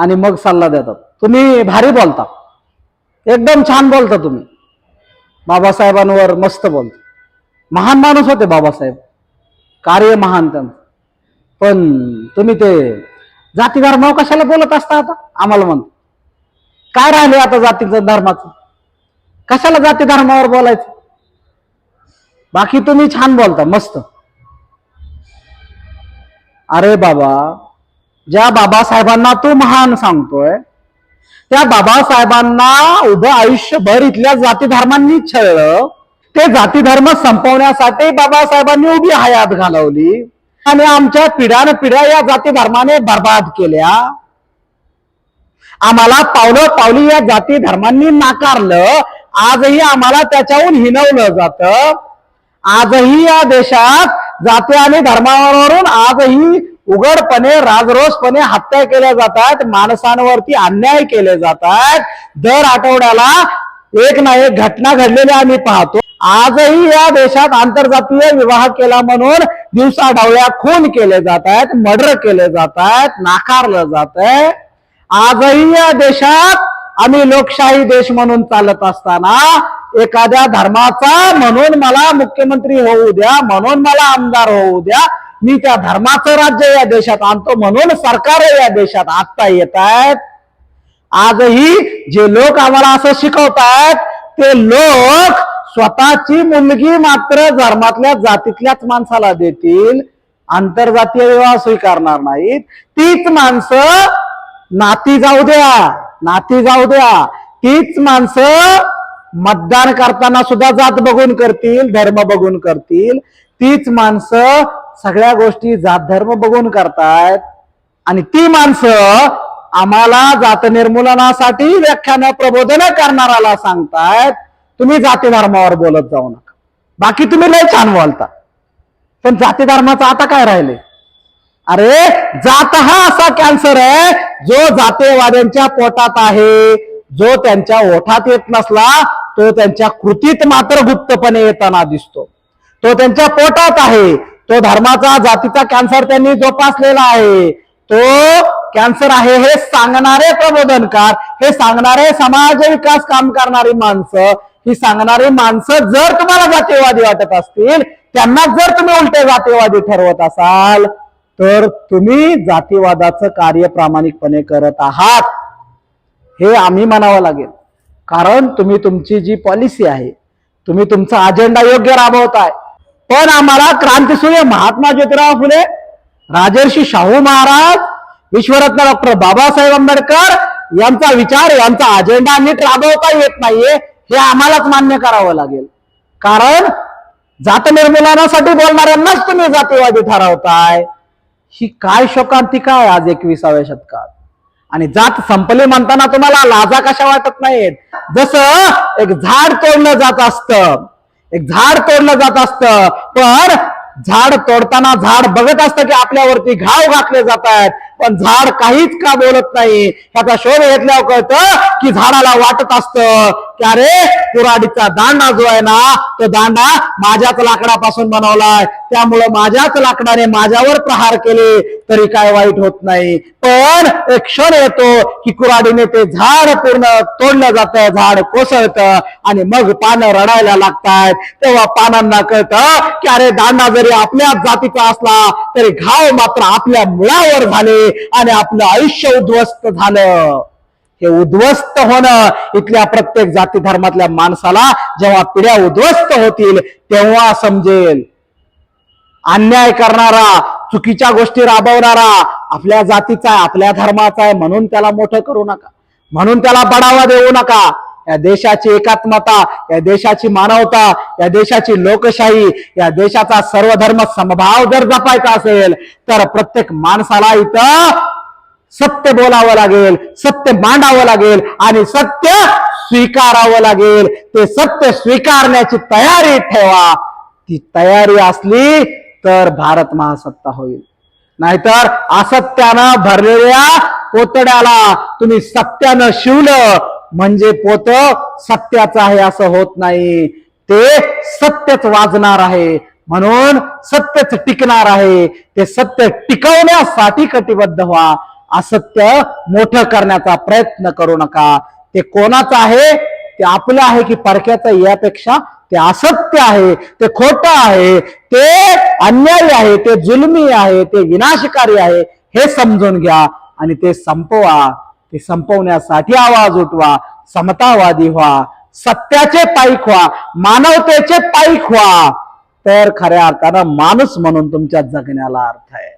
आणि मग सल्ला देतात. तुम्ही भारी बोलता. एकदम छान बोलता तुम्ही. बाबासाहेबांवर मस्त बोलता. महान माणूस होते बाबासाहेब. कार्य महान त्यांचं. पण तुम्ही ते जाती धर्मावर कशाला बोलत असता आता? आम्हाला म्हणतो. काय राहिले आता जातीचं धर्माचं? कशाला जाती धर्मावर बोलायचं? बाकी तुम्ही छान बोलता मस्त. अरे बाबा ज्या बाबासाहेबांना तू महान सांगतोय त्या बाबासाहेबांना उभं आयुष्यभर इथल्या जाती धर्मांनी छळलं. ते जाती धर्म संपवण्यासाठी बाबासाहेबांनी उभी हयात घालवली आणि आमच्या पिढ्यान पिढ्या या जाती धर्माने बर्बाद केल्या. आम्हाला पावलं पावली या जाती धर्मांनी नाकारलं. आजही आम्हाला त्याच्याहून हिनवलं जातं. आजही या देशात जाती आणि धर्मावरून आजही उघडपणे राजरोसपणे हत्या केल्या जातात माणसांवरती अन्याय केले जातात. दर आठवड्याला एक ना एक घटना घडलेली आम्ही पाहतो. आजही या देशात आंतरजातीय विवाह केला म्हणून दिवसा डावल्या खून केले जात आहेत मर्डर केले जात आहेत नाकारलं जात आहे आजही या देशात आम्ही लोकशाही देश म्हणून चालत असताना एखाद्या धर्माचा म्हणून मला मुख्यमंत्री होऊ द्या म्हणून मला आमदार होऊ द्या मी त्या धर्माचं राज्य या देशात आणतो म्हणून सरकार या देशात आत्ता येत आहेत. आजही जे लोक आम्हाला असं शिकवतायत ते लोक स्वतःची मुलगी मात्र धर्मातल्या जातीतल्याच माणसाला देतील. आंतरजातीय विवाह स्वीकारणार नाहीत. तीच माणसं नाती जाऊ द्या नाती जाऊ द्या. तीच माणसं मतदान करताना सुद्धा जात बघून करतील धर्म बघून करतील. तीच माणसं सगळ्या गोष्टी जात धर्म बघून करतायत. आणि ती माणसं आम्हाला जात निर्मूलनासाठी व्याख्यान प्रबोधन करणाराला सांगतायत तुम्ही जाती धर्मावर बोलत जाऊ नका. बाकी तुम्ही लय छान बोलता. पण जाती धर्माचं आता काय राहिले? अरे जात हा असा कॅन्सर आहे जो जातेवाद्यांच्या पोटात आहे. जो त्यांच्या ओठात येत नसला तो त्यांच्या कृतीत मात्र गुप्तपणे येताना दिसतो. तो त्यांच्या पोटात आहे तो धर्माचा जातीचा कॅन्सर त्यांनी जोपासलेला आहे. तो कॅन्सर आहे हे सांगणारे प्रबोधनकार हे सांगणारे समाज विकास काम करणारी माणसं ही सांगणारी माणसं जर तुम्हाला जातीवादी वाटत असतील त्यांना जर तुम्ही उलटे जातीवादी ठरवत असाल तर तुम्ही जातीवादाचं कार्य प्रामाणिकपणे करत आहात. हे आम्ही म्हणावं लागेल. कारण तुम्ही तुमची जी पॉलिसी आहे तुम्ही तुमचा अजेंडा योग्य राबवताय. पण आम्हाला क्रांतीसूर्य महात्मा ज्योतिराव फुले राजर्षी शाहू महाराज विश्वरत्न डॉक्टर बाबासाहेब आंबेडकर यांचा विचार यांचा अजेंडा नीट राबवता येत नाहीये हे आम्हालाच मान्य करावं लागेल. कारण जात निर्मूलनासाठी बोलणाऱ्यांनाच तुम्ही जातीवादी ठरवताय. ही काय शोकांतिका आहे आज एकविसाव्या शतकात? आणि जात संपली म्हणताना तुम्हाला लाजा कशा वाटत नाहीत? जसं एक झाड तोडलं जात असतं. एक झाड तोडलं जात असतं. पण झाड तोडताना झाड बघत असतं की आपल्यावरती घाव घातले जात आहेत पण झाड काहीच का बोलत नाही? ह्याचा शोध घेतल्यावर कळतं की झाडाला वाटत असतं. का अरे कुराडीचा दांडा जो आहे ना तो दांडा माझ्याच लाकडापासून बनवलाय. त्यामुळं माझ्याच लाकडाने माझ्यावर प्रहार केले तरी काय वाईट होत नाही. पण एक क्षण येतो की कुराडीने ते झाड पूर्ण तोडलं जातं झाड कोसळतं आणि मग पानं रडायला लागतात. तेव्हा पानांना कळतं की अरे दांडा जरी आपल्याच जातीचा असला तरी घाव मात्र आपल्या मुळावर झाले आणि आपलं आयुष्य उद्ध्वस्त झालं. हे उद्ध्वस्त होणं इथल्या प्रत्येक जाती धर्मातल्या माणसाला जेव्हा पिढ्या उद्ध्वस्त होतील तेव्हा समजेल. अन्याय करणारा चुकीच्या गोष्टी राबवणारा आपल्या जातीचा आहे आपल्या धर्माचा आहे म्हणून त्याला मोठं करू नका. म्हणून त्याला बढावा देऊ नका. या देशाची एकात्मता या देशाची मानवता या देशाची लोकशाही या देशाचा सर्वधर्म समभाव जर जपायचा असेल तर प्रत्येक माणसाला इथं सत्य बोलावं लागेल सत्य मांडावं लागेल आणि सत्य स्वीकारावं लागेल. ते सत्य स्वीकारण्याची तयारी ठेवा. ती तयारी असली तर भारत महासत्ता होईल. नाहीतर असत्यानं भरलेल्या पोतड्याला तुम्ही सत्यानं शिवलं म्हणजे पोत सत्याचं आहे असं होत नाही. ते सत्यच वाजणार आहे. म्हणून सत्यच टिकणार आहे. ते सत्य टिकवण्यासाठी कटिबद्ध व्हा. असत्य मोठं करण्याचा प्रयत्न करू नका. ते कोणाचं आहे? ते आपलं आहे की परक्याचं? यापेक्षा ते असत्य आहे ते खोट आहे ते अन्यायी आहे ते जुलमी आहे ते विनाशकारी आहे हे समजून घ्या आणि ते संपवा. ते संपवण्यासाठी आवाज उठवा समतावादी व्हा सत्याचे पाईक व्हा मानवतेचे पाईक व्हा. तर खऱ्या अर्थानं माणूस म्हणून तुमच्या जगण्याला अर्थ आहे.